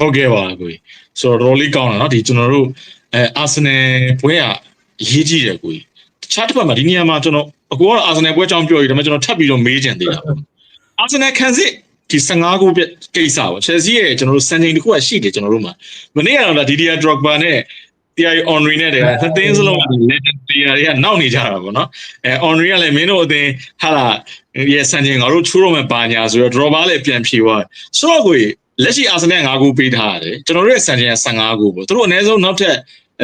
ဟုတ်ကဲ့ပါကိုကြီးဆိုတော့တော်တော်လေးကောင်းတယ်เนาะဒီကျွန်တော်တို့အဲအာဆင်နယ်ပွဲကအရေးကြီးတယ်ကိုကြီးတခြားတစ်ဖက်မှာဒီနေရာမှာကျွန်တော်အကူကတော့အာဆင်နယ်ပွဲအကြောင်းပြောရည်ဒါပေမဲ့ကျွန်တော်ထပ်ပြီးတော့မေးချင်သေးတာပေါ့အာဆင်နယ်ခံစစ်ဒီ15ဂိုးပြကိစ္စပေါ့ Chelsea ရဲ့ကျွန်တော်တို့စံချိန်တစ်ခုကရှိတယ်ကျွန်တော်တို့မှာမနေ့ကတော့ဒါ Didier Drogba နဲ့ Thierry Henry နဲ့တည်းကသင်းစလုံးက legend player တွေကနောက်နေကြတာပေါ့နော်အဲ Henry ကလည်းမင်းတို့အသင်းဟာလာရဲ့စံချိန်ငါတို့ချိုးတော့မှပါညာဆိုတော့ Drogba လည်းပြန်ဖြေသွားဆိုတော့ကို လက်ရှိအာဆင်နယ်5ဂိုးပေးထားရတယ်ကျွန်တော်တို့ရဲ့စံချိန်က15ဂိုးပေါ့သူတို့အနည်းဆုံးနောက်ထပ်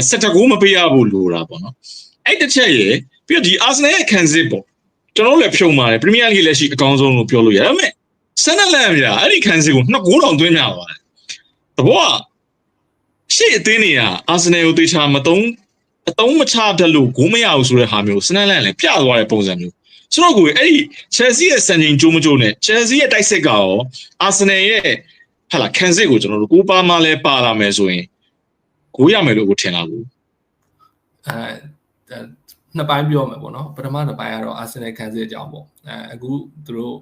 17ဂိုးမပေးရဘူးလို့တာပေါ့နော်အဲ့တစ်ချက်ရေပြီးတော့ဒီအာဆင်နယ်ရဲ့ခံစစ်ပေါ့ကျွန်တော်တို့လည်းဖြုံပါတယ်ပရီးမီးယားလိလက်ရှိအကောင်းဆုံးလို့ပြောလို့ရတယ်ဒါပေမဲ့ဆန်နလန်ပြအဲ့ဒီခံစစ်ကိုနှစ်ဂိုးတောင်သွင်းမြပါတယ်တဘောကရှေ့အသင်းတွေကအာဆင်နယ်ကိုတေချာမတုံးအတုံးမချတတ်လို့ဂိုးမရဘူးဆိုတဲ့ဟာမျိုးဆန်နလန်လည်းပြသွားတဲ့ပုံစံမျိုးဆိုတော့ကိုအဲ့ဒီ Chelsea ရဲ့စံချိန်ကြိုးမကြိုးနဲ့ Chelsea ရဲ့တိုက်စစ်ကရော Arsenal ရဲ့ ဟာလာခံစစ်ကိုကျွန်တော်တို့ကိုပါမလဲပါလာမယ်ဆိုရင်ကိုရမယ်လို့ကိုထင်လာဘူးအဲနှစ်ပိုင်းပြောမယ်ပေါ့နော်ပထမတစ်ပိုင်းကတော့ Arsenal ခံစစ်အကြောင်းပေါ့အဲအခုသူတို့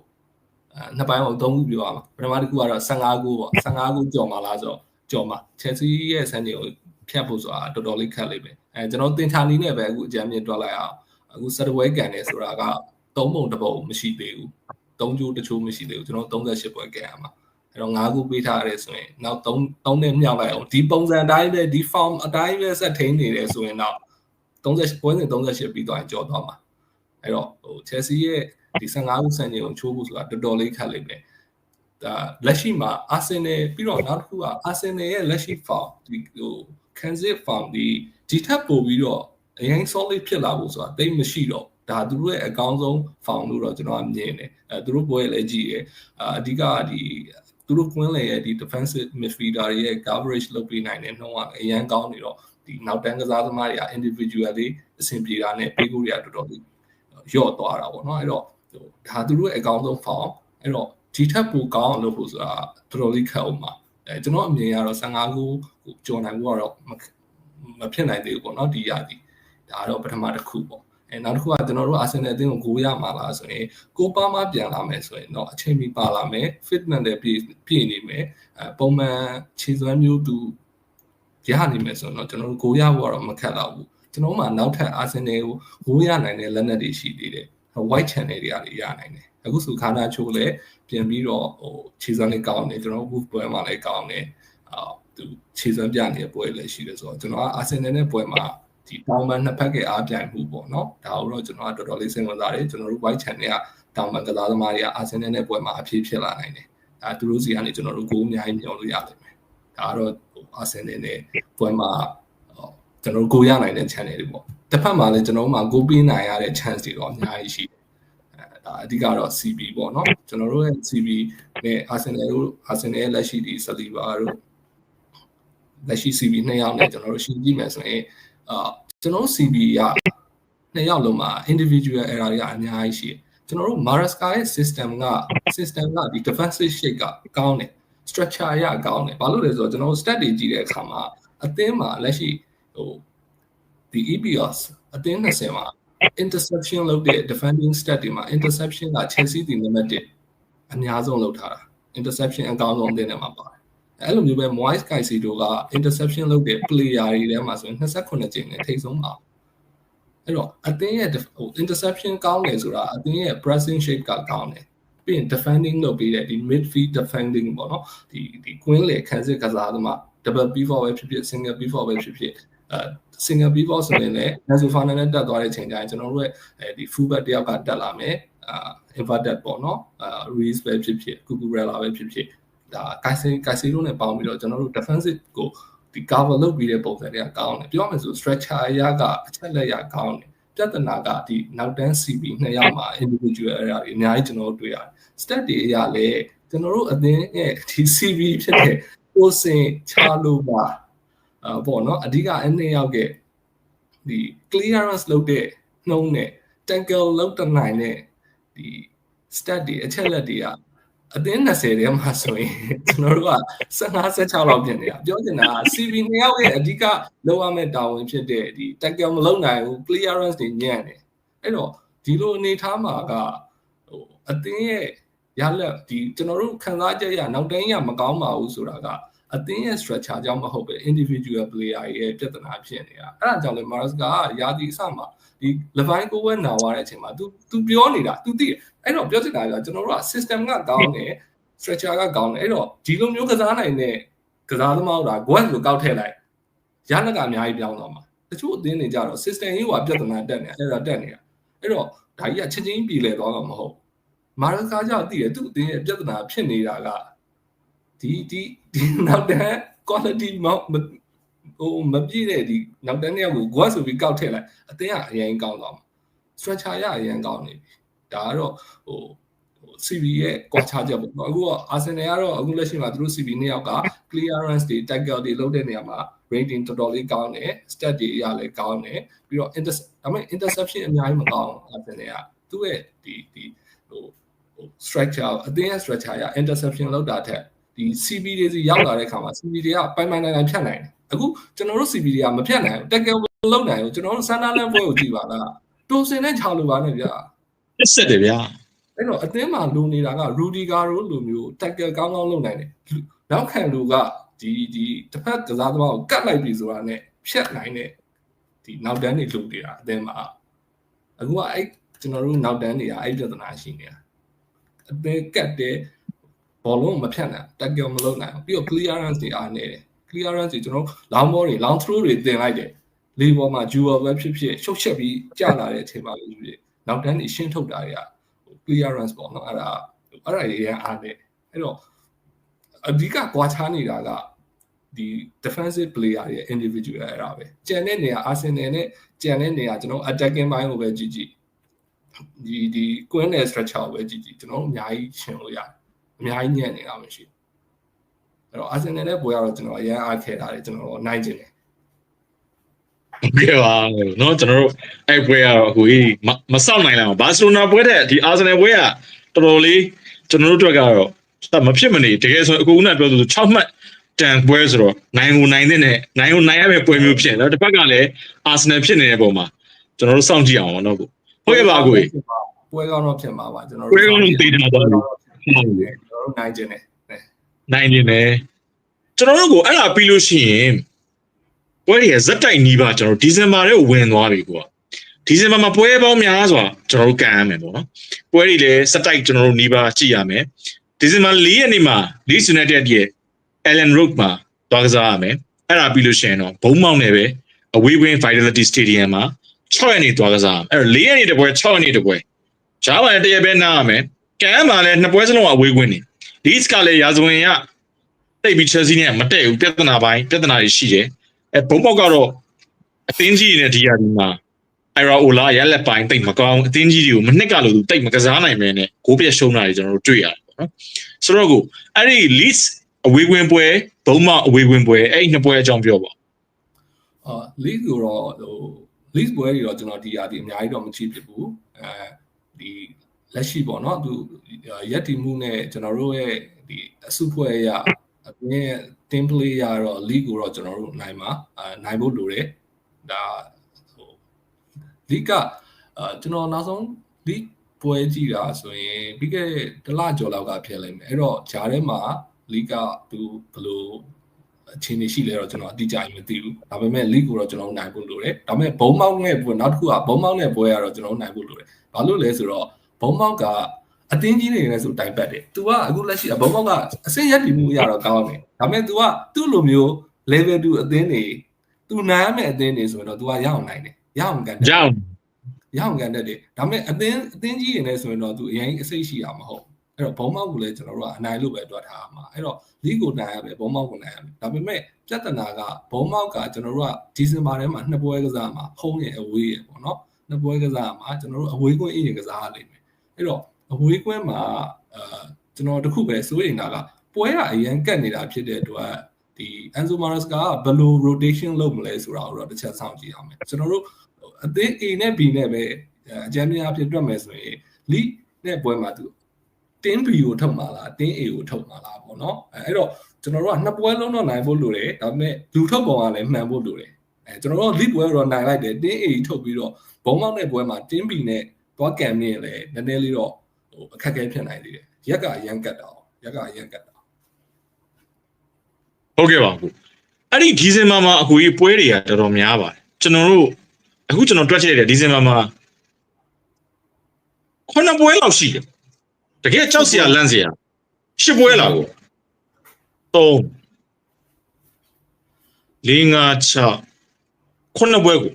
နှစ်ပိုင်းကိုသုံးခုပြောရမှာပထမတစ်ခုကတော့15ခုပေါ့15ခုကြော်မှာလားဆိုတော့ကြော်မှာ Chelsea ရဲ့စံချိန်ကိုဖျက်ဖို့ဆိုတာတော်တော်လေးခက်လိမ့်မယ်အဲကျွန်တော်တင်ချာနီးနဲ့ပဲအခုအကြမ်းမြင်တွက်လိုက်အောင်အခုစတဝဲကန်နေဆိုတာက3ပုံတစ်ပုံမရှိသေးဘူး3ကျိုးတစ်ချိုးမရှိသေးဘူးကျွန်တော်38ပွဲကန်ရမှာ အဲ့တော့၅ခုပေးထားရတယ်ဆိုရင်နောက်3 3နဲ့မြောက်လိုက်အောင်ဒီပုံစံအတိုင်းပဲဒီ form အတိုင်းပဲဆက်ထိန်းနေတယ်ဆိုရင်တော့30ပွဲစဉ်38ပြီးသွားရင်ကြော်သွားမှာအဲ့တော့ဟို Chelsea ရဲ့ဒီ15ခုစံချိန်ကိုချိုးဖို့ဆိုတာတော်တော်လေးခက်လိမ့်မယ်ဒါလက်ရှိမှာ Arsenal ပြီးတော့နောက်တစ်ခုက Arsenal ရဲ့လက်ရှိ form ဒီဟို Kansas form ဒီဒီထပ်ပို့ပြီးတော့အရင် solid ဖြစ်လာဖို့ဆိုတာတိတ်မရှိတော့ဒါသူတို့ရဲ့အကောင်းဆုံး form လို့တော့ကျွန်တော်ကမြင်တယ်အဲသူတို့ပွဲလည်းကြည့်ရအဓိကဒီ သူတို့ကွင်းလေရဲ့ဒီ defensive midfielder တွေရဲ့ coverage လုပ်ပေးနိုင်တဲ့နှုန်းကအရန်ကောင်းနေတော့ဒီနောက်တန်းကစားသမားတွေက individually အဆင်ပြေတာနဲ့ပေးကိုတွေကတော်တော်လေးရော့သွားတာပေါ့နော်အဲ့တော့ဒါသူတို့ရဲ့အကောင်းဆုံး form အဲ့တော့ဒီထက်ပိုကောင်းအောင်လုပ်ဖို့ဆိုတာတော်တော်လေးခက်အောင်ပါအဲကျွန်တော်အမြင်ကတော့15ခုကျော်နိုင်ဖို့ကတော့မဖြစ်နိုင်သေးဘူးပေါ့နော်ဒီရာဒီဒါကတော့ပထမတစ်ခုပေါ့ အဲနောက်တစ်ခုကကျွန်တော်တို့အာဆင်နယ်အသင်းကိုဂိုးရမှာလားဆိုရင်ကိုပါမပြန်လာမယ်ဆိုရင်တော့အချိန်မီပါလာမယ် fitness နဲ့ပြည့်ပြည့်နေမယ်အဲပုံမှန်ခြေစွမ်းမျိုးသူရနိုင်မယ်ဆိုတော့ကျွန်တော်တို့ဂိုးရဖို့ကတော့မခက်တော့ဘူးကျွန်တော်မှနောက်ထပ်အာဆင်နယ်ကိုဂိုးရနိုင်တဲ့လက်နက်တွေရှိသေးတယ် white channel တွေအရရနိုင်တယ်အခုဆိုခါနာချိုးလည်းပြန်ပြီးတော့ဟိုခြေစွမ်းလေးကောင်းတယ်ကျွန်တော် wolf ပွဲမှာလည်းကောင်းတယ်အာသူခြေစွမ်းပြနေတဲ့ပွဲလည်းရှိတယ်ဆိုတော့ကျွန်တော်ကအာဆင်နယ်နဲ့ပွဲမှာ ဒီတောင်ပန်နှစ်ဖက်ကအားပြိုင်မှုပေါ့နော်ဒါကိုတော့ကျွန်တော်ကတော်တော်လေးစိတ်ဝင်စားတယ်ကျွန်တော်တို့ white channel ကတောင်ပန်ကစားသမားတွေကအာဆင်နယ်နဲ့ပွဲမှာအဖြစ်ဖြစ်လာနိုင်တယ်ဒါသူတို့စီကနေကျွန်တော်တို့ဂိုးအများကြီးမျှော်လို့ရနိုင်မယ်ဒါကတော့အာဆင်နယ်နဲ့ပွဲမှာကျွန်တော်တို့ဂိုးရနိုင်တဲ့ channel တွေပေါ့တစ်ဖက်မှာလည်းကျွန်တော်တို့မှာဂိုးပေးနိုင်ရတဲ့ chance တွေတော့အများကြီးရှိတယ်ဒါအဓိကတော့ CB ပေါ့နော်ကျွန်တော်တို့ရဲ့ CB နဲ့ Arsenal တို့ Arsenal ရဲ့လက်ရှိဒီ Saliba တို့လက်ရှိ CB နှစ်ယောက်နဲ့ကျွန်တော်တို့ရှင်းကြည့်မယ်ဆိုရင် အာကျွန်တော်တို့ CB ကနှစ်ယောက်လုံးမှာ individual error တွေကအများကြီးရှိတယ်ကျွန်တော်တို့ Maresca ရဲ့ system က system ကဒီ defensive shape ကကောင်းတယ် structure ရကောင်းတယ်ဘာလို့လဲဆိုတော့ကျွန်တော်တို့ stat တွေကြည့်တဲ့အခါမှာအသင်းမှာလက်ရှိဟိုဒီ EPOS အသင်း20မှာ interception လုပ်တဲ့ defending stat တွေမှာ interception က Chelsea ဒီ number 1အများဆုံးလုပ်ထားတာ interception အကောင်းဆုံးအသင်းထဲမှာပါတယ် အဲ့လိုမျိုးပဲ Moise Caicedo က interception လုပ်တဲ့ player တွေထဲမှာဆိုရင်28ကြိမ်နဲ့ထိပ်ဆုံးပါအဲ့တော့အသင်းရဲ့ဟို interception ကောင်းတယ်ဆိုတာအသင်းရဲ့ pressing shape ကကောင်းတယ်ပြီးရင် defending လုပ်ပြီးတဲ့ဒီ midfield defending ပေါ့နော်ဒီဒီ queen လေခံစစ်ကစားသမား double p4 ပဲဖြစ်ဖြစ် single p4 ပဲဖြစ်ဖြစ်အဲ single p4 ဆိုရင်လည်း Nazo Fana နဲ့တက်သွားတဲ့ချိန်ကျရင်ကျွန်တော်တို့ရဲ့အဲဒီ fullback တယောက်ကတက်လာမယ်အာ inverted ပေါ့နော်အာ Reese ပဲဖြစ်ဖြစ် Cucurella ပဲဖြစ်ဖြစ် ဒါ Kaisi Kaisi တို့နဲ့ပေါင်းပြီးတော့ကျွန်တော်တို့ defensive ကိုဒီ cover လုပ်ပြီးတဲ့ပုံစံတွေကကောင်းတယ်ပြောရမယ်ဆို structure အရာကအချက်လက်ရကောင်းတယ်ပြဿနာကဒီနောက်တန်း CB နှစ်ယောက်မှာ individual area တွေအများကြီးကျွန်တော်တို့တွေ့ရတယ် stat တွေအရာလည်းကျွန်တော်တို့အသင်းရဲ့ဒီ CB ဖြစ်တဲ့ကိုစင်ချာလိုပါအာပေါ့နော်အဓိကအနှစ်ယောက်ကဒီ clearance လုပ်တဲ့နှုံးနဲ့ tackle လုပ်တနိုင်တဲ့ဒီ stat တွေအချက်လက်တွေက အသင်း20ထဲမှာဆိုရင်ကျွန်တော်တို့က15 16လောက်ပြင်နေတာပြောချင်တာ CV နှစ်ယောက်ရဲ့အဓိကလောက်ရမယ့်တာဝန်ဖြစ်တဲ့ဒီ tackle မလုပ်နိုင်ဘူး clearance တွေညံ့တယ်အဲ့တော့ဒီလိုအနေထားမှာကဟိုအသင်းရဲ့ရလက်ဒီကျွန်တော်တို့ခံစားချက်ရနောက်တိုင်းရမကောင်းပါဘူးဆိုတာက အသင်းရဲ့ structure ကြောင့်မဟုတ်ပဲ individual player ရဲ့ပြဿနာဖြစ်နေတာအဲ့ဒါကြောင့်လေ Mars ကရာသီအစမှာဒီ Levine ကိုဝဲနာသွားတဲ့အချိန်မှာ तू तू ပြောနေတာ तू သိတယ် အဲ့တော့ပြောချင်တာကကျွန်တော်တို့က system ကကောင်းတယ် structure ကကောင်းတယ်အဲ့တော့ဒီလိုမျိုးကစားနိုင်တဲ့ကစားသမားတို့က goal လို့ကောက်ထည့်လိုက်ရလကအများကြီးပြောင်းသွားမှာတချို့အသင်းတွေကြတော့ system ကြီးကပြဿနာတက်နေအဲ့ဒါတက်နေတာအဲ့တော့ဒါကြီးကချက်ချင်းပြည်လဲသွားတော့မဟုတ်မာရကာကြောင့်သိတယ်သူ့အသင်းရဲ့ပြဿနာဖြစ်နေတာကဒီဒီဒီနောက်တန်း quality မဟိုမပြည့်တဲ့ဒီနောက်တန်းတယောက်ကို goal ဆိုပြီးကောက်ထည့်လိုက်အသင်းကအရင်ကောင်းသွားမှာ structure ရအရင်ကောင်းနေပြီ ဒါကတော့ဟို CB ရဲ့ကွာခြားချက်ပေါ့နော်အခုက Arsenal ကတော့အခုလက်ရှိမှာသူတို့ CB နှစ်ယောက်က clearance တွေ tackle တွေလုပ်တဲ့နေရာမှာ rating တော်တော်လေးကောင်းတယ် stat တွေအရလည်းကောင်းတယ်ပြီးတော့ inter ဒါပေမဲ့ interception အများကြီးမကောင်းဘူး Arsenal ကသူ့ရဲ့ဒီဒီဟိုဟို structure အသင်းရဲ့ structure ရ interception လောက်တာထက်ဒီ CB တွေစီရောက်လာတဲ့ခါမှာ CB တွေကပိုင်ပိုင်နိုင်နိုင်ဖြတ်နိုင်တယ်အခုကျွန်တော်တို့ CB တွေကမဖြတ်နိုင်ဘူး tackle လုပ်နိုင်ဘူးကျွန်တော်တို့ Sunderland ပွဲကိုကြည့်ပါလားတိုစင်နဲ့ချာလိုပါနဲ့ဗျာ တစ်ဆက်တယ်ဗျာအဲ့တော့အသင်းမှာလိုနေတာကရူဒီဂါရိုလိုမျိုးတက်ကယ်ကောင်းကောင်းလုပ်နိုင်တယ်နောက်ခံလူကဒီဒီတစ်ဖက်ကစားသမားကိုကတ်လိုက်ပြီဆိုတာနဲ့ဖြတ်နိုင်တဲ့ဒီနောက်တန်းတွေလုပ်နေတာအသင်းမှာအခုကအဲ့ကျွန်တော်တို့နောက်တန်းတွေကအဲ့ပြဿနာရှိနေတာအသင်းကတ်တဲ့ဘောလုံးမဖြတ်နိုင်တက်ကယ်မလုပ်နိုင်ပြီးတော့ clearance တွေအားနေတယ် clearance တွေကျွန်တော် long ball တွေ long throw တွေတင်လိုက်တယ်လေဘောမှာ jewel ပဲဖြစ်ဖြစ်ရှုပ်ချက်ပြီးကြာလာတဲ့အချိန်မှာလို့ဖြစ် နောက်တန်းတွေရှင်းထုတ်တာတွေက clearance ပေါ့နော်အဲ့ဒါအဲ့ဒါတွေရအားနေအဲ့တော့အဓိကကွာခြားနေတာကဒီ defensive player ရဲ့ individual အဲ့ဒါပဲကြံတဲ့နေရာ Arsenal နဲ့ကြံတဲ့နေရာကျွန်တော် attacking ဘိုင်းကိုပဲကြည့်ကြည့်ဒီဒီ queen နဲ့ structure ကိုပဲကြည့်ကြည့်ကျွန်တော်အများကြီးရှင်းလို့ရတယ်အများကြီးညံ့နေတာမရှိဘူးအဲ့တော့ Arsenal နဲ့ပွဲရတော့ကျွန်တော်အရင်အားခဲတာတယ်ကျွန်တော်နိုင်ကျင်တယ် ကဲပါနော်ကျွန်တော်တို့အဲ့ပွဲကတော့အခုမစောင့်နိုင်လားဘာစီလိုနာပွဲတဲ့ဒီအာဆင်နယ်ပွဲကတော်တော်လေးကျွန်တော်တို့အတွက်ကတော့မဖြစ်မနေတကယ်ဆိုအခုကပြောသူ6မှတ်တန်ပွဲဆိုတော့နိုင်ကိုနိုင်တဲ့နဲ့နိုင်ကိုနိုင်ရမယ့်ပွဲမျိုးဖြစ်နေတော့တစ်ဖက်ကလည်းအာဆင်နယ်ဖြစ်နေတဲ့ပုံမှာကျွန်တော်တို့စောင့်ကြည့်အောင်ပါနော်ကိုဟုတ်ကဲ့ပါကိုပွဲကောင်းတော့ဖြစ်မှာပါကျွန်တော်ပွဲကောင်းလို့သိတာတော့ကျွန်တော်တို့နိုင်ကျင်တယ်နိုင်နေတယ်ကျွန်တော်တို့ကိုအဲ့ဒါပြီးလို့ရှိရင် ပွဲတွေဇက်တိုက်နီးပါကျွန်တော်ဒီဇင်ဘာထဲကိုဝင်သွားပြီကွာဒီဇင်ဘာမှာပွဲပေါင်းများစွာကျွန်တော်တို့ကန်ရမယ်ပေါ့နော်ပွဲတွေလည်းစက်တိုက်ကျွန်တော်တို့နီးပါကြည့်ရမယ်ဒီဇင်ဘာ၄ရက်နေ့မှာ Leeds United ရဲ့ Ellen Road မှာတွားကစားရမယ်အဲ့ဒါပြီးလို့ရှိရင်တော့ဘုံမောင်းနေပဲ Away Win Fidelity Stadium မှာ6ရက်နေ့တွားကစားရမယ်အဲ့တော့၄ရက်နေ့တပွဲ6ရက်နေ့တပွဲဂျားပါနဲ့တရက်ပဲနားရမယ်ကန်မှာလည်းနှစ်ပွဲစလုံးအဝေးဝင်နေ Leeds ကလည်းရာဇဝင်ရတိတ်ပြီး Chelsea နဲ့မတည့်ဘူးပြဿနာပိုင်းပြဿနာတွေရှိတယ် အဲဘုံပေါက်ကတော့အသင်းကြီးနဲ့ဒီယာဒီမှာအိုင်ရာအိုလာရက်လက်ပိုင်းတိတ်မကောင်းအသင်းကြီးတွေကိုမနှစ်ကလို့သူတိတ်မကစားနိုင်မဲနဲ့ဂိုးပြတ်ရှုံးတာတွေကျွန်တော်တို့တွေ့ရတယ်ပေါ့နော်ဆိုတော့ကိုအဲ့ဒီ Leeds အဝေးဝင်ပွဲဘုံမအဝေးဝင်ပွဲအဲ့ဒီနှစ်ပွဲအကြောင်းပြောပါအာ league ကိုတော့ဟို league ပွဲတွေတော့ကျွန်တော်ဒီအားဒီအများကြီးတော့မချိဖြစ်ဘူးအဲဒီလက်ရှိပေါ့နော်သူရက်တီမှုနဲ့ကျွန်တော်တို့ရဲ့ဒီအစုဖွဲ့ရ အပြင် team play ရတော့ league ကိုတော့ကျွန်တော်တို့နိုင်မှာအာနိုင်ဖို့လိုတယ်ဒါဟို league ကအာကျွန်တော်နောက်ဆုံး league ပွဲကြည့်တာဆိုရင်ပြီးခဲ့တဲ့တလကျော်လောက်ကဖြစ်လိမ့်မယ်အဲ့တော့ဂျားထဲမှာ league ကသူဘယ်လိုအခြေအနေရှိလဲတော့ကျွန်တော်အတိအကျမသိဘူးဒါပေမဲ့ league ကိုတော့ကျွန်တော်နိုင်ဖို့လိုတယ်ဒါပေမဲ့ဘုံမောက်နဲ့ပွဲနောက်တစ်ခုကဘုံမောက်နဲ့ပွဲရတော့ကျွန်တော်နိုင်ဖို့လိုတယ်ဘာလို့လဲဆိုတော့ဘုံမောက်က အတင်းကြီးတွေနဲ့ဆိုတိုင်ပတ်တယ်။ तू ကအခုလက်ရှိဘုံမောက်ကအစင်ရက်တည်မှုရတော့ကောင်းတယ်။ဒါပေမဲ့ तू ကသူ့လိုမျိုး level 2အသင်းတွေ तू နိုင်ရမယ့်အသင်းတွေဆိုရင်တော့ तू ကရအောင်နိုင်တယ်။ရအောင်ကန်တယ် ကြောင် ။ရအောင်ကန်တယ်။ဒါပေမဲ့အသင်းအသင်းကြီးတွေနဲ့ဆိုရင်တော့ तू အရင်အစိတ်ရှိတာမဟုတ်ဘူး။အဲ့တော့ဘုံမောက်ကိုလည်းကျွန်တော်တို့ကအနိုင်လို့ပဲတွက်ထားမှာအဲ့တော့ league ကိုနိုင်ရမယ်ဘုံမောက်ကိုနိုင်ရမယ်ဒါပေမဲ့ပြဿနာကဘုံမောက်ကကျွန်တော်တို့ကဒီဇင်ဘာထဲမှာနှစ်ပွဲကစားမှာဟုံးရအဝေးရပေါ့နော်နှစ်ပွဲကစားမှာကျွန်တော်တို့အဝေးကွင်းအရင်ကစားရလိမ့်မယ်အဲ့တော့ အဝေးကွင်းမှာအာကျွန်တော်တခုပဲစိုးရိမ်တာကပွဲကအရင်ကတ်နေတာဖြစ်တဲ့အတွက်ဒီ Enzo Maresca ကဘယ်လို rotation လုပ်မလဲဆိုတာကိုတော့တစ်ချက်စောင့်ကြည့်အောင်မယ်ကျွန်တော်တို့အသင်း A နဲ့ B နဲ့ပဲအကြမ်းများအဖြစ်တွက်မယ်ဆိုရင် league နဲ့ပွဲမှာသူတင်း B ကိုထုတ်မှာလားတင်း A ကိုထုတ်မှာလားပေါ့နော်အဲ့တော့ကျွန်တော်တို့ကနှစ်ပွဲလုံးတော့နိုင်ဖို့လိုတယ်ဒါပေမဲ့လူထုတ်ပုံကလည်းမှန်ဖို့လိုတယ်အဲကျွန်တော်တို့ league ပွဲတော့နိုင်လိုက်တယ်တင်း A ထုတ်ပြီးတော့ဘုံမောက်တဲ့ပွဲမှာတင်း B နဲ့သွားကံမြင့်လေနည်းနည်းလေးတော့ ဟိုအခက်အခဲဖြစ်နိုင်သေးတယ်ရက်ကအရန်ကတ်တာရက်ကရန်ကတ်တာဟုတ်ကဲ့ပါကိုအဲ့ဒီဒီဇင်ဘာမှာအကိုကြီးပွဲတွေကတော်တော်များပါတယ်ကျွန်တော်တို့အခုကျွန်တော်တွက်ကြည့်လိုက်တယ်ဒီဇင်ဘာမှာခုနှစ်ပွဲလောက်ရှိတယ်တကယ်ကြောက်စရာလန့်စရာရှစ်ပွဲလောက်ကို3 4 5 6ခုနှစ်ပွဲကို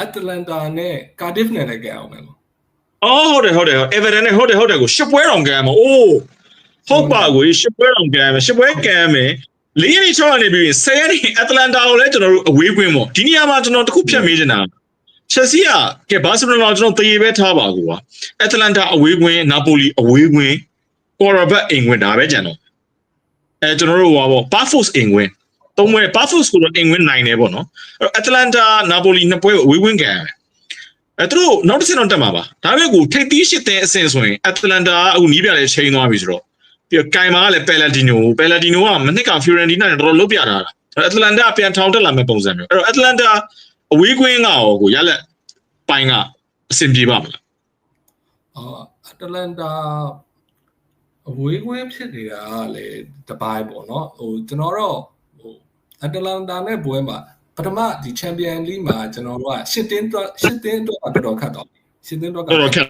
အတလန်တာနဲ့ကာဒီဖ်နဲ့လည်းကြအောင်မယ်ပေါ့ အော်ဟုတ်တယ်ဟုတ်တယ်အေဗာတန်နဲ့ဟုတ်တယ်ဟုတ်တယ်ကိုရှစ်ပွဲတောင်ကမ်းမှာအိုးဟုတ်ပါကိုရှစ်ပွဲတောင်ကမ်းမှာရှစ်ပွဲကမ်းမယ်လေးရက်6ရက်နေပြီး10ရက်နေအတလန်တာကိုလည်းကျွန်တော်တို့အဝေးကွင်းပေါ့ဒီနေရာမှာကျွန်တော်တခုဖြတ်မေးချင်တာချက်စီကကဲဘာစီလိုနာကျွန်တော်တရေပဲထားပါကွာအတလန်တာအဝေးကွင်းနာပိုလီအဝေးကွင်းကော်ရဘတ်အိမ်ကွင်းဒါပဲကြံတော့အဲကျွန်တော်တို့ဟောပေါ့ပါဖော့စ်အိမ်ကွင်းသုံးပွဲပါဖော့စ်ကိုတော့အိမ်ကွင်းနိုင်တယ်ပေါ့နော်အဲ့အတလန်တာနာပိုလီနှစ်ပွဲကိုအဝေးကွင်းကမ်းရမယ် အဲသူတို့နောက်တစ်ဆင့်တော့တက်မှာပါဒါပေမဲ့ကိုထိပ်သီးရှစ်တဲ့အဆင့်ဆိုရင်အတလန်တာအခုနီးပြလည်းချိန်သွားပြီဆိုတော့ပြီးတော့ကင်မာကလည်းပယ်လက်တီနိုပယ်လက်တီနိုကမနစ်ကဖီရန်တီနာနဲ့တော်တော်လုတ်ပြတာလားအတလန်တာပြန်ထောင်တက်လာမဲ့ပုံစံမျိုးအဲ့တော့အတလန်တာအဝေးကွင်းကရောကိုရလက်ပိုင်းကအဆင်ပြေပါမလားအော်အတလန်တာအဝေးကွင်းဖြစ်နေတာကလည်းတပိုင်းပေါ့နော်ဟိုကျွန်တော်တော့ဟိုအတလန်တာနဲ့ပွဲမှာ ပထမဒီချန်ပီယံလိမှာကျွန်တော်တို့ကရှစ်တင်းအတွက်ရှစ်တင်းအတွက်တော်တော်ခတ်တော့ရှစ်တင်းအတွက်ကတော်တော်ခက်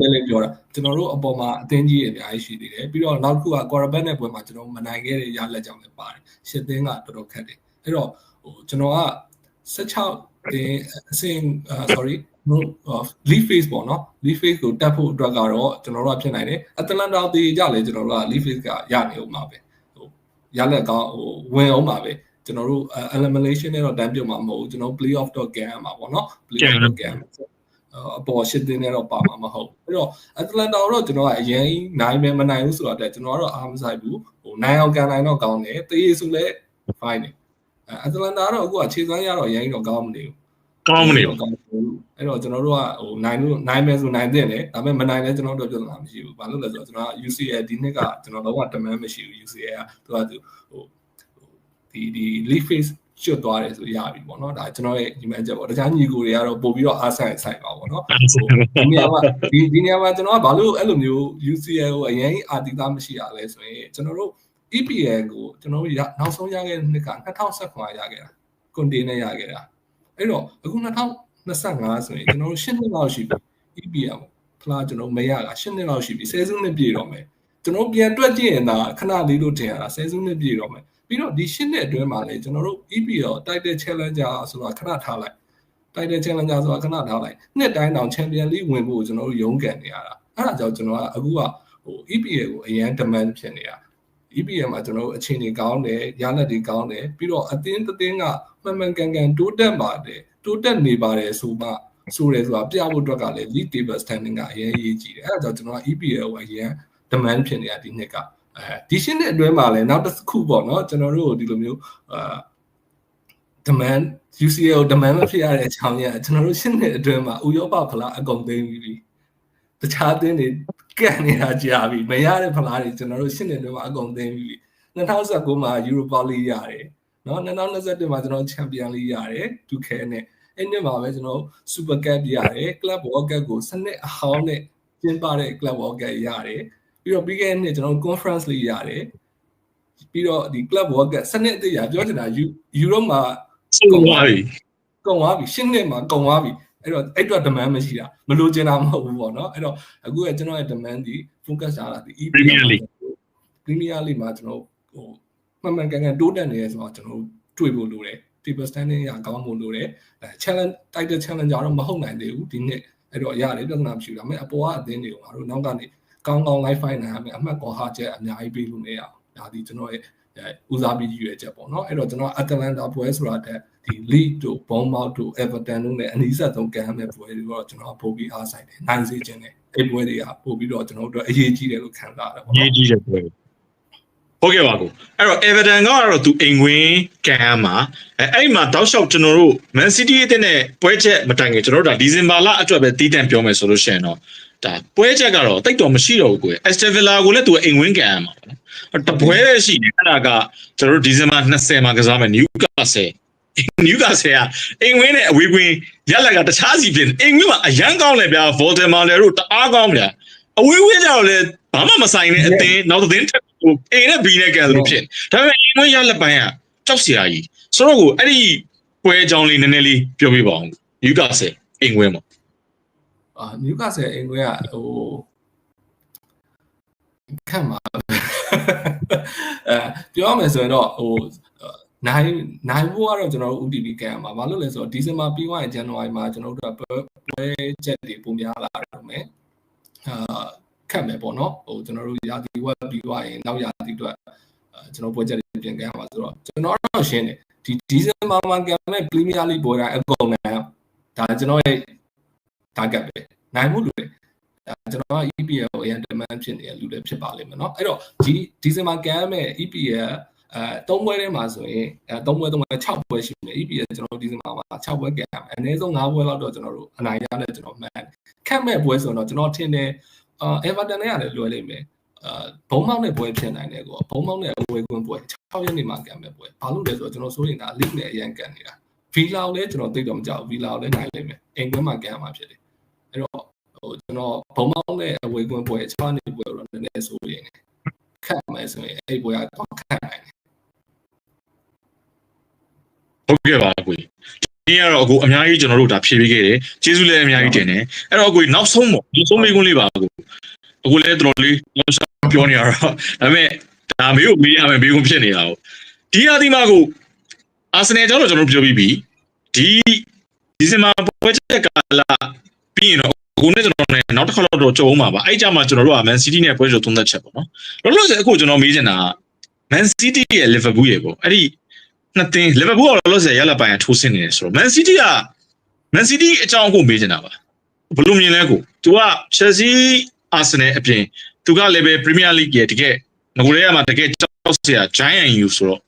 လည်းလည်းပြောတာကျွန်တော်တို့အပေါ်မှာအသင်းကြီးအများကြီးရှိသေးတယ်ပြီးတော့နောက်တစ်ခုကကွာရဘတ်နဲ့ပွဲမှာကျွန်တော်မနိုင်ခဲ့တဲ့ရလက်ကြောင့်လည်းပါတယ်ရှစ်တင်းကတော်တော်ခက်တယ်အဲ့တော့ဟိုကျွန်တော်က16တင်းအစင် sorry no leaf face ပေါ့နော် leaf face ကိုတက်ဖို့အတွက်ကတော့ကျွန်တော်တို့ကဖြစ်နိုင်တယ်အတလန်တာတီကြလေကျွန်တော်တို့က leaf face ကရနေဦးမှာပဲဟိုရလက်ကောင်းဟိုဝင်အောင်ပါပဲ ကျွန်တော်တို့ elimination နဲ့တော့တန်းပြုတ်မှာမဟုတ်ဘူးကျွန်တော် play off တော့ game မှာပေါ့နော် play off တော့ game အပေါ်ရှစ်တင်းနဲ့တော့ပါမှာမဟုတ်ဘူးအဲ့တော့အတလန်တာတော့ကျွန်တော်ကအရင်နိုင်မယ်မနိုင်ဘူးဆိုတော့ကျွန်တော်ကတော့အားမဆိုင်ဘူးဟိုနိုင်အောင်ကန်နိုင်တော့ကောင်းတယ်တေးရစုလည်း fine တယ်အတလန်တာတော့အခုကခြေစမ်းရတော့ရင်တော့ကောင်းမနေဘူးကောင်းမနေဘူးကောင်းဘူးအဲ့တော့ကျွန်တော်တို့ကဟိုနိုင်လို့နိုင်မယ်ဆိုနိုင်တဲ့တယ်ဒါပေမဲ့မနိုင်လဲကျွန်တော်တို့ပြဿနာမရှိဘူးဘာလို့လဲဆိုတော့ကျွန်တော်က UCL ဒီနှစ်ကကျွန်တော်တော့ demand မရှိဘူး UCL ကသူကသူဟို ဒီဒီ leaf face ကျွတ်သွားတယ်ဆိုရပြီပေါ့နော်ဒါကျွန်တော်ရဲ့ညီမချက်ပေါ့တခြားညီကိုတွေကတော့ပို့ပြီးတော့အားဆိုင်ဆိုင်ပါပေါ့နော်ဒီနေရာမှာဒီဒီနေရာမှာကျွန်တော်ကဘာလို့အဲ့လိုမျိုး UCL ကိုအရင်အာတိသားမရှိရလဲဆိုရင်ကျွန်တော်တို့ EPL ကိုကျွန်တော်တို့နောက်ဆုံးရခဲ့တဲ့နှစ်က2019ရခဲ့တာကွန်တေနဲ့ရခဲ့တာအဲ့တော့အခု2025ဆိုရင်ကျွန်တော်တို့10နှစ်လောက်ရှိပြီ EPL ဖလားကျွန်တော်မရတာ10နှစ်လောက်ရှိပြီ10စုနှစ်ပြည့်တော့မယ်ကျွန်တော်ပြန်တွက်ကြည့်ရင်ဒါခဏလေးလို့ထင်ရတာ10စုနှစ်ပြည့်တော့မယ် ပြီးတော့ဒီ10နှစ်အတွင်းမှာလည်းကျွန်တော်တို့ EPL တိုက်တဲ့ challenger ဆိုတာခဏထားလိုက်တိုက်တဲ့ challenger ဆိုတာခဏထားလိုက်နှစ်တိုင်းတောင် champion league ဝင်ဖို့ကျွန်တော်တို့ရုန်းကန်နေရတာအဲ့ဒါကြောင့်ကျွန်တော်ကအခုကဟို EPL ကိုအရန် demand ဖြစ်နေတာ EPL မှာကျွန်တော်တို့အခြေအနေကောင်းတယ်ရလက်တွေကောင်းတယ်ပြီးတော့အသင်းတစ်သင်းကမှန်မှန်ကန်ကန်တိုးတက်ပါတယ်တိုးတက်နေပါတယ်ဆိုမှဆိုတယ်ဆိုတာပြဖို့အတွက်ကလည်း league table standing ကအရင်ရေးကြည့်တယ်အဲဒါကြောင့်ကျွန်တော်က EPL ကိုအရင် demand ဖြစ်နေတာဒီနှစ်က အဲဒီရှင်းတဲ့အတွင်းမှာလည်းနောက်တစ်ခုပေါ့နော်ကျွန်တော်တို့ဒီလိုမျိုးအာ demand UCL demand မဖြစ်ရတဲ့အကြောင်းရကျွန်တော်တို့ရှင်းတဲ့အတွင်းမှာဥရောပဖလားအကုန်သိမ်းပြီးပြီတခြားအသင်းတွေကန့်နေတာကြာပြီမရတဲ့ဖလားတွေကျွန်တော်တို့ရှင်းတဲ့အတွင်းမှာအကုန်သိမ်းပြီးပြီ2019မှာ Europa League ရတယ်နော်2021မှာကျွန်တော် Champion League ရတယ်ဒုခဲနဲ့အဲ့နှစ်မှာပဲကျွန်တော် Super Cup ရတယ် Club World Cup ကိုစနစ်အဟောင်းနဲ့ကျင်းပတဲ့ Club World Cup ရတယ် ပြီးတော့ပြီးခဲ့တဲ့နှစ်ကျွန်တော် Conference League ရတယ်ပြီးတော့ဒီ Club World Cup စနစ်အသေးရပြောချင်တာ Europe မှာဆုံးသွားပြီကုန်သွားပြီရှင်းနှစ်မှာကုန်သွားပြီအဲ့တော့အဲ့တော့ demand မရှိတာမလိုချင်တာမဟုတ်ဘူးပေါ့နော်အဲ့တော့အခုကကျွန်တော်ရဲ့ demand ဒီ focus ထားတာဒီ Premier League Premier League မှာကျွန်တော်ဟိုမှန်မှန်ကန်ကန်တိုးတက်နေရဲဆိုတော့ကျွန်တော်တွေ့ဖို့လိုတယ် table standing ရကောင်းဖို့လိုတယ်အဲ challenge title challenger တော့မဟုတ်နိုင်သေးဘူးဒီနှစ်အဲ့တော့ရတယ်ပြဿနာမရှိဘူးဒါပေမဲ့အပေါ်ကအသင်းတွေကိုငါတို့နောက်ကနေ ကောင်းကောင်း live fight နိုင်ရမယ်အမှတ်ကောဟာချက်အများကြီးပေးလို့မရအောင်ဒါဒီကျွန်တော်ရဲ့ဦးစားပေးရွယ်ချက်ပေါ့နော်အဲ့တော့ကျွန်တော် Atalanta ပွဲဆိုတာတဲ့ဒီ League တို့ Bournemouth တို့ Everton တို့ ਨੇ အနည်းဆက်ဆုံးကမ်းမဲ့ပွဲတွေတော့ကျွန်တော်ပို့ပြီးအားဆိုင်တယ်နိုင်စေခြင်းတယ်အဲ့ပွဲတွေကပို့ပြီးတော့ကျွန်တော်တို့အရေးကြီးတယ်လို့ခံစားရတယ်ပေါ့ရေးနော်ကြီးတဲ့ပွဲဟုတ်ကဲ့ပါကိုအဲ့တော့ Everton ကတော့သူအိမ်ဝင်ကန်ရမှာအဲအဲ့မှာတောက်လျှောက်ကျွန်တော်တို့ Man City အတင်းနဲ့ပွဲချက်မတိုင်ခင်ကျွန်တော်တို့ဒါဒီဇင်ဘာလအတွက်ပဲတီးတန့်ပြောမယ်ဆိုလို့ရှိရင်တော့ ဒါပွဲချက်ကတော့တိတ်တော်မရှိတော့ဘူးကို Aston Villa ကိုလည်းသူအိမ်ဝင်ကန်ရမှာပေါ့နော်တပွဲပဲရှိတယ်အဲ့ဒါကကျွန်တော်တို့ဒီဇင်ဘာ20မှာကစားမယ် Newcastle Newcastle ကအိမ်ဝင်နဲ့အဝေးကွင်းရလက်ကတခြားစီဖြစ်အိမ်ဝင်မှာအရန်ကောင်းတယ်ဗျာ Voldemort လည်းတို့တအားကောင်းဗျာအဝေးဝေးကြတော့လေဘာမှမဆိုင်တဲ့အတင်းနောက်သတင်းထပ်ဟို A နဲ့ B နဲ့ကန်လို့ဖြစ်ဒါပေမဲ့အင်ဝင်ရလက်ပိုင်းကကြောက်စရာကြီးဆိုတော့ကိုအဲ့ဒီပွဲအကြောင်းလေးနည်းနည်းလေးပြောပြပါအောင်ယူကာဆယ်အင်ဝင်ပေါ့ အာနျူကာဆယ်အင်ကွဲကဟိုခက်မှာအဲပြောရမယ်ဆိုရင်တော့ဟိုနိုင်နိုင်ဖို့ကတော့ကျွန်တော်တို့ UTP ကန်ရမှာဘာလို့လဲဆိုတော့ဒီဇင်ဘာပြီးသွားရင်ဇန်နဝါရီမှာကျွန်တော်တို့ကပွဲချက်တွေပုံများလာတော့မယ်အာခက်မယ်ပေါ့နော်ဟိုကျွန်တော်တို့ရာသီဝက်ပြီးသွားရင်နောက်ရာသီအတွက်ကျွန်တော်ပွဲချက်တွေပြင်ကန်ရမှာဆိုတော့ကျွန်တော်တော့ရှင်းတယ်ဒီဒီဇင်ဘာမှာကန်မဲ့ပရီးမီးယားလိပွဲတိုင်းအကုန်လုံးဒါကျွန်တော်ရဲ့ target ပဲနိုင်မှုလူတွေဒါကျွန်တော်က EPL ကိုအရင် demand ဖြစ်နေတဲ့လူတွေဖြစ်ပါလိမ့်မယ်เนาะအဲ့တော့ဒီဒီဇင်ဘာကန်မဲ့ EPL အဲသုံးပွဲထဲမှာဆိုရင်အဲသုံးပွဲသုံးပွဲ6ပွဲရှိမယ် EPL ကျွန်တော်ဒီဇင်ဘာမှာ6ပွဲကန်ရမယ်အနည်းဆုံး9ပွဲလောက်တော့ကျွန်တော်တို့အနိုင်ရတဲ့ကျွန်တော်မှန်ခက်မဲ့ပွဲဆိုတော့ကျွန်တော်ထင်တယ်အာ Everton နဲ့ရတယ်လွယ်လိမ့်မယ်အာဘုံမောင်းတဲ့ပွဲဖြစ်နိုင်တယ်ကောဘုံမောင်းတဲ့အဝေးကွင်းပွဲ6ရက်နေမှကန်မဲ့ပွဲဘာလို့လဲဆိုတော့ကျွန်တော်စိုးရင်ဒါ league နဲ့အရင်ကန်နေတာဗီလာကိုလည်းကျွန်တော်သိတော့မကြောက်ဗီလာကိုလည်းနိုင်လိမ့်မယ်အင်ကွင်းမှာကန်ရမှာဖြစ်တယ် အဲ့တော့ဟိုကျွန်တော်ဘုံမောင်းတဲ့အဝေးကွင်းပွဲ6နေပွဲတော့နည်းနည်းစိုးရင်ခက်မယ်ဆိုရင်အဲ့ပွဲကတော့ခက်နိုင်တယ်ဟုတ်ကဲ့ပါကိုဒီကတော့အခုအများကြီးကျွန်တော်တို့ဒါဖြည့်ပေးခဲ့တယ်ကျေးဇူးလည်းအများကြီးတင်တယ်အဲ့တော့ကိုနောက်ဆုံးပေါ့နောက်ဆုံးမေးခွန်းလေးပါကိုအခုလည်းတော်တော်လေးပြောနေရတော့ဒါပေမဲ့ဒါမေးကိုမေးရမယ်မေးခွန်းဖြစ်နေတာကိုဒီအဒီမှာကိုအာဆင်နယ်ကျွန်တော်ကျွန်တော်ပြောပြီးပြီဒီဒီဇင်ဘာပွဲချက်ကလာ ပြီးရင်တော့ကိုနဲ့ကျွန်တော်နဲ့နောက်တစ်ခါတော့ကြုံမှာပါအဲ့ကြမှာကျွန်တော်တို့က Man City နဲ့ပွဲကြုံသုံးသက်ချက်ပေါ့နော်လောလောဆယ်အခုကျွန်တော်မေးချင်တာက Man City ရဲ့ Liverpool ရဲ့ပေါ့အဲ့ဒီနှစ်သင်း Liverpool ကလောလောဆယ်ရလာပိုင်ထိုးဆင်းနေတယ်ဆိုတော့ Man City က Man City အကြောင်းကိုမေးချင်တာပါဘယ်လိုမြင်လဲကို तू က Chelsea Arsenal အပြင် तू ကလည်းပဲ Premier League ရဲ့တကယ်ငကိုရဲမှာတကယ်ကြောက်စရာ Giant U ဆိုတော့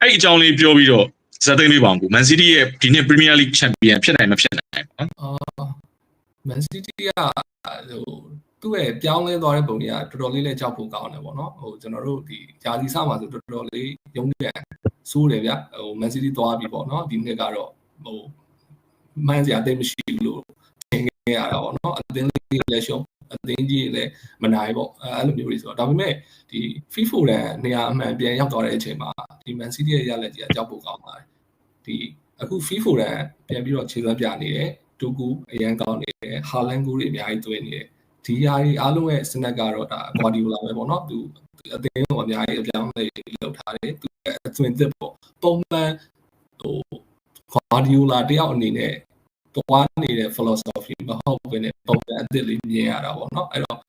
အဲ့ဒီအကြောင်းလေးပြောပြီးတော့ဇာတ်သိမ်းပေးပါအောင်ကို Man City ရဲ့ဒီနှစ် Premier League Champion ဖြစ်နိုင်မဖြစ်နိုင်ပေါ့နော် အာ Man City ကဟိုသူ့ရဲ့ပြောင်းလဲသွားတဲ့ပုံကြီးကတော်တော်လေးလဲကြောက်ဖို့ကောင်းတယ်ပေါ့နော်ဟိုကျွန်တော်တို့ဒီယာစီစမှာဆိုတော်တော်လေးရုံးတဲ့စိုးတယ်ဗျဟို Man City သွားပြီပေါ့နော်ဒီနှစ်ကတော့ဟိုမှန်းစရာအသိမရှိဘူးလို့ထင်ခဲ့ရတာပေါ့နော်အသင်းလေးလည်းရှုံးအသင်းကြီးလည်းမနိုင်ပေါ့အဲ့လိုမျိုးတွေဆိုတော့ဒါပေမဲ့ဒီ FIFA တန်နေရာအမှန်ပြန်ရောက်သွားတဲ့အချိန်မှာဒီ Man City ရဲ့ရလက်ကြီးကကြောက်ဖို့ကောင်းပါတယ်ဒီအခု FIFA တန်ပြန်ပြီးတော့ခြေစွမ်းပြနေတယ် တူကူအရန်ကောင်းနေတယ်ဟာလန်ကူတွေအများကြီးသွင်းနေတယ်ဒီဟာတွေအားလုံးရဲ့စနက်ကတော့ဒါကွာဒီယိုလာပဲပေါ့နော်သူအသင်းကအများကြီးအပြောင်းလဲလုပ်ထားတယ်သူအသွင်သစ်ပေါ့ပုံမှန်ဟိုကွာဒီယိုလာတယောက်အနေနဲ့တွားနေတဲ့ philosophy မဟုတ်ဘဲနဲ့ပုံစံအသစ်လေးမြင်ရတာပေါ့နော်အဲ့တော့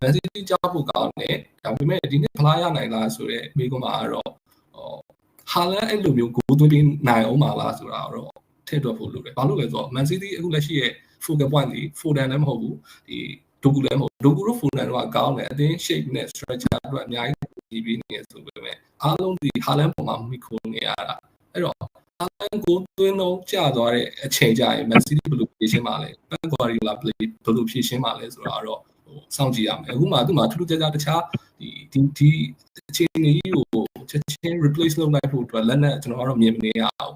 Man City ကြောက်ဖို့ကောင်းတယ်ဒါပေမဲ့ဒီနေ့ဖလားရနိုင်လားဆိုတော့မိကုန်းမှာကတော့ဟိုဟာလန်အဲ့လိုမျိုးဂိုးသွင်းပြီးနိုင်အောင်ပါလားဆိုတာတော့ ထည့်တွက်ဖို့လိုတယ်ဘာလို့လဲဆိုတော့ Man City အခုလက်ရှိရဲ့ focal point ဒီ Foden လည်းမဟုတ်ဘူးဒီဒိုကူလည်းမဟုတ်ဒိုကူတို့ Foden တို့ကကောင်းတယ်အတင်း shape နဲ့ structure အတွက်အများကြီးပြီးနေရဆိုပေမဲ့အားလုံးဒီဟာလန်ပုံမှာမိခိုးနေရတာအဲ့တော့ဟာလန်ကိုသွင်းတော့ကျသွားတဲ့အချိန်ကျရင် Man City ဘယ်လိုဖြည့်ရှင်းပါလဲ Pep Guardiola play ဘယ်လိုဖြည့်ရှင်းပါလဲဆိုတာတော့ဟိုစောင့်ကြည့်ရမယ်အခုမှသူ့မှာထူးထူးခြားခြားတခြားဒီဒီဒီအခြေအနေကြီးကိုချက်ချင်း replace လုပ်လိုက်ဖို့အတွက်လက်နဲ့ကျွန်တော်ကတော့မြင်မနေရအောင်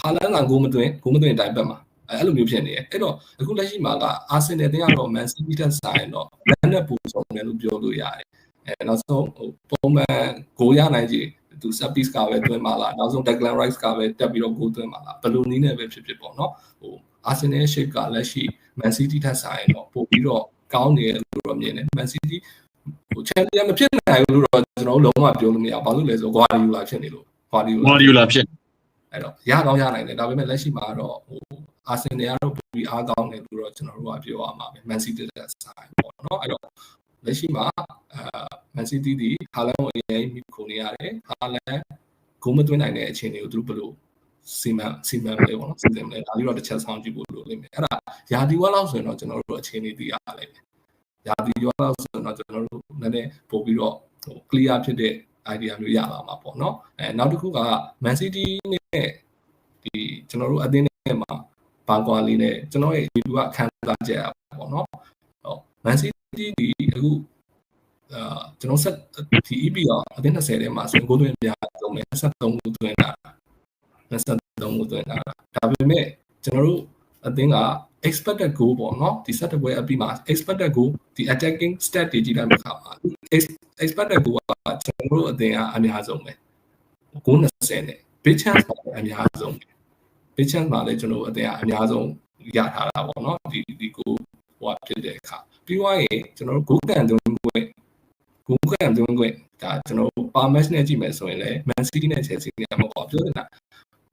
ဟာလန်ကဂိုးမသွင်းဂိုးမသွင်းတိုင်းပတ်မှာအဲ့လိုမျိုးဖြစ်နေတယ်အဲ့တော့အခုလက်ရှိမှာကအာဆင်နယ်တင်းကတော့ Man City တက်ဆိုင်တော့လက်နဲ့ပူဆုံးတယ်လို့ပြောလို့ရတယ်အဲနောက်ဆုံးဟိုပုံမှန်ဂိုးရနိုင်ကြည့်သူ set piece ကပဲသွင်းပါလားနောက်ဆုံး Declan Rice ကပဲတက်ပြီးတော့ဂိုးသွင်းပါလားဘယ်လိုနည်းနဲ့ပဲဖြစ်ဖြစ်ပေါ့နော်ဟို Arsenal shape ကလက်ရှိ Man City ထက်ဆိုင်တော့ပို့ပြီးတော့ကောင်းတယ်လို့တော့မြင်တယ် Man City ဟို champion မဖြစ်နိုင်ဘူးလို့တော့ကျွန်တော်လုံးဝပြောလို့မရဘာလို့လဲဆို Guardiola ဖြစ်နေလို့ Guardiola Guardiola ဖြစ် အဲ့တော့ရကောင်းရနိုင်တယ်ဒါပေမဲ့လက်ရှိမှာတော့ဟိုအာဆင်နယ်ကတော့ပိုပြီးအားကောင်းတယ်လို့တော့ကျွန်တော်တို့ကပြောရမှာပဲ Man City တက်ဆိုင်ပေါ့နော်အဲ့တော့လက်ရှိမှာအာ Man City ဒီဟာလန်ကိုအရင်မိခုနေရတယ်ဟာလန်ဂိုးမသွင်းနိုင်တဲ့အခြေအနေကိုသူတို့ဘယ်လိုစီမံစီမံလဲပေါ့နော်စီစဉ်လဲဒါလေးတော့တစ်ချက်ဆောင်ကြည့်ဖို့လိုလိမ့်မယ်အဲ့ဒါယာဒီဝါလောက်ဆိုရင်တော့ကျွန်တော်တို့အခြေအနေသိရလိမ့်မယ်ယာဒီဝါလောက်ဆိုရင်တော့ကျွန်တော်တို့နည်းနည်းပို့ပြီးတော့ဟို clear ဖြစ်တဲ့ idea မျိုးရလာမှာပေါ့နော်အဲနောက်တစ်ခုက Man City နဲ့ဒီကျွန်တော်တို့အသင်းထဲမှာဘာကွာလေးနဲ့ကျွန်တော်ရဲ့ဒီလူကခံစားချက်ပေါ့နော်ဟော Man City ဒီအခုအာကျွန်တော်ဆက်ဒီ EP ကအသင်း20ထဲမှာစင်ကိုသွင်းပြဆုံးမယ်23ခုသွင်းတာ23ခုသွင်းတာဒါပေမဲ့ကျွန်တော်တို့ အသင်းက expected goal ပေါ့နော်ဒီ set ပွဲအပြီးမှာ expected goal ဒီ attacking stat တွေကြည့်လိုက်မှခါမှာ expected goal ကကျွန်တော်တို့အသင်းကအများဆုံးပဲဂိုး20နဲ့ big chance မှာအများဆုံးပဲ big chance မှာလည်းကျွန်တော်အသင်းကအများဆုံးရထားတာပေါ့နော်ဒီဒီကိုဟိုဖြစ်တဲ့အခါပြီးသွားရင်ကျွန်တော်တို့ goal can သွင်းခွင့် goal can သွင်းခွင့်ဒါကျွန်တော်တို့ per match နဲ့ကြည့်မယ်ဆိုရင်လည်း Man City နဲ့ Chelsea ကမဟုတ်ပြောနေတာ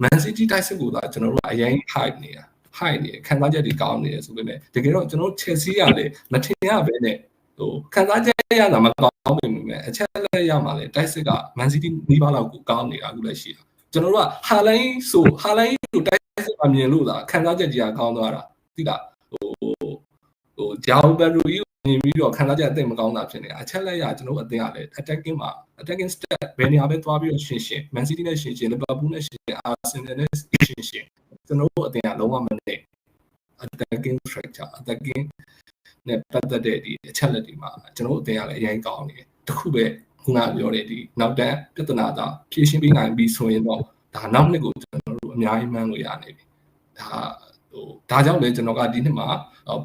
Man City တိုက်စစ်ကိုသာကျွန်တော်တို့ကအရင် high နေတာ high နေခံစားချက်တွေကောင်းနေတယ်ဆိုပေမဲ့တကယ်တော့ကျွန်တော် Chelsea ကလည်းမထင်ရပဲနဲ့ဟိုခံစားချက်ရတာမကောင်းပေမဲ့အချက်လက်ရမှာလေတိုက်စစ်က Man City နီးပါးလောက်ကိုကောင်းနေတာအခုလည်းရှိတာကျွန်တော်တို့ကဟာလိုင်းဆိုဟာလိုင်းကိုတိုက်စစ်မမြင်လို့သာခံစားချက်ကြီးကကောင်းသွားတာသိလားဟိုဟိုဂျာဘယ်လိုကြီးမြင်ပြီးတော့ခံစားချက်အသိမကောင်းတာဖြစ်နေတာအချက်လက်ရကျွန်တော်အသိကလည်း attacking မှာ attacking step ဘယ်နေရာပဲသွားပြီးတော့ရှင်ရှင် Man City နဲ့ရှင်ရှင် Liverpool နဲ့ရှင်ရှင် Arsenal နဲ့ရှင်ရှင် ကျွန်တော်တို့အတင်ကလုံးဝမနဲ့ attacking structure attacking နဲ့ပတ်သက်တဲ့ဒီအချက်လက်တွေမှာကျွန်တော်တို့အတင်ကလည်းအရင်ကောင်းနေတယ်တခုပဲခုနပြောတဲ့ဒီနောက်တန်းပြဿနာသာဖြေရှင်းပြီးနိုင်ပြီဆိုရင်တော့ဒါနောက်နှစ်ကိုကျွန်တော်တို့အများကြီးမှန်းလို့ရနေပြီဒါဟိုဒါကြောင့်လည်းကျွန်တော်ကဒီနှစ်မှာ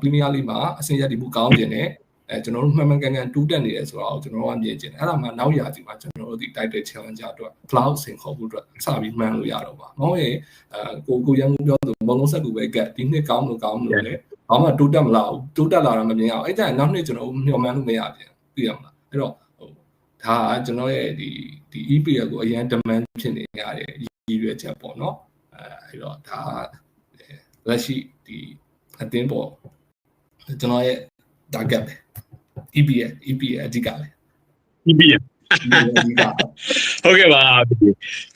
ပရီးမီးယားလိမှာအဆင့်ရတည်မှုကောင်းခြင်းနဲ့ အဲကျွန်တော်တို့မှန်မှန်ကန်ကန်တူးတက်နေတယ်ဆိုတော့ကျွန်တော်ကမြင်ချင်တယ်အဲ့ဒါမှနောက်ရာစီမှာကျွန်တော်တို့ဒီ title challenger အတွက် cloud ဆင်ခေါ်ဖို့အတွက်စပြီးမှန်းလို့ရတော့ပါမဟုတ်ရင်အဲကိုကိုရန်ကုန်ပြောသူဘုံလုံးဆက်ကူပဲကတ်ဒီနှစ်ကောင်းလို့ကောင်းလို့လေဘာမှတိုးတက်မလာဘူးတိုးတက်လာတာမမြင်အောင်အဲ့ကြရင်နောက်နှစ်ကျွန်တော်မျှော်မှန်းလို့မရပြန်သိရမလားအဲ့တော့ဟိုဒါကကျွန်တော်ရဲ့ဒီဒီ EPL ကိုအရင် demand ဖြစ်နေရတဲ့ရည်ရွယ်ချက်ပေါ့နော်အဲအဲ့တော့ဒါလက်ရှိဒီအတင်းပေါ့ကျွန်တော်ရဲ့ target ပဲ EPL EPL အဓိကပဲ EPL ဟုတ်ကဲ့ပါ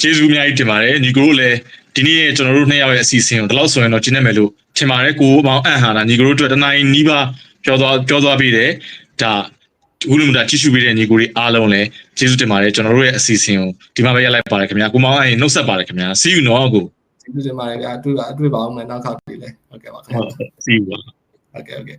ကျေးဇူးအများကြီးတင်ပါတယ်ညီကိုတို့လည်းဒီနေ့ကျွန်တော်တို့နှစ်ယောက်ရဲ့အစီအစဉ်ကိုဒီလောက်ဆိုရင်တော့ကျင်းနေမယ်လို့ထင်ပါတယ်ကိုမောင်အံ့ဟာနာညီကိုတို့အတွက်တနိုင်နီးပါပြောသွားပြောသွားပြီးတယ်ဒါအခုလိုမျိုးကြည့်ရှုပေးတဲ့ညီကိုတွေအားလုံးလည်းကျေးဇူးတင်ပါတယ်ကျွန်တော်တို့ရဲ့အစီအစဉ်ကိုဒီမှာပဲရက်လိုက်ပါတယ်ခင်ဗျာကိုမောင်အံ့နှုတ်ဆက်ပါတယ်ခင်ဗျာ see you နော်ကိုကျေးဇူးတင်ပါတယ်ဗျာတွေ့ပါတွေ့ပါအောင်မယ်နောက်ခါပြီလေဟုတ်ကဲ့ပါခင်ဗျာ see you ပါဟုတ်ကဲ့ဟုတ်ကဲ့